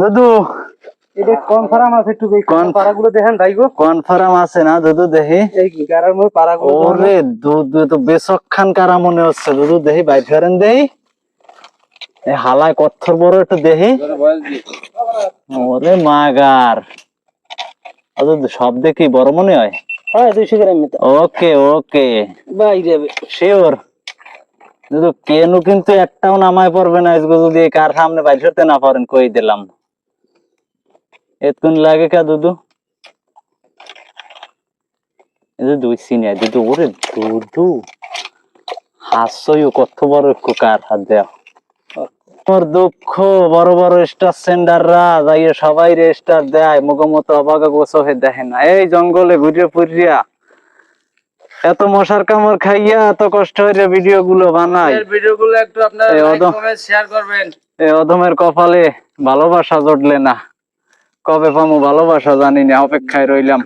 দুদু এটা কনফার্ম আছে একটু এই পাড়াগুলো দেখেন রাইগো কনফার্ম আছে না দুদু দেখি। এই কি মধ্যে পাড়াগুলো ওরে দুধু তো বেসখান কারা মনে হচ্ছে দুদু দেখি বাইর করেন দেহি এই হালায় কত্থর বড় একটু দেখি। ওরে মাগার। দুদু সব দেখি বড় মনে হয়? হ্যাঁ গ্রাম ওকে ওকে। বাইরে। শিওর? দুদু কেনু কিন্তু একটাও নামায় পড়বে না, আজকে যদি কার সামনে বাইর না পারেন, কই দিলাম। এতক্ষণ লাগে কা দুদু? দুই সিনিয়া দুদু, ওরে দুদু। কত বড় কার হাত মোর দুঃখ, বড় বড় স্টার সেন্ডাররা যাইয়ে সবাই রে স্টার দেয়। মুখো মতো অবাগা গোসহে দেখে না। এই জঙ্গলে ঘুরিয়ে ফুরিয়া এত মশার কামড় খাইয়া এত কষ্ট হয়ে ভিডিও গুলো বানাই। ভিডিও গুলো একটু আপনারা শেয়ার করবেন। এই অধমের কপালে ভালোবাসা জটলে না। কবে পামো ভালোবাসা জানি না অপেক্ষায় রইলাম।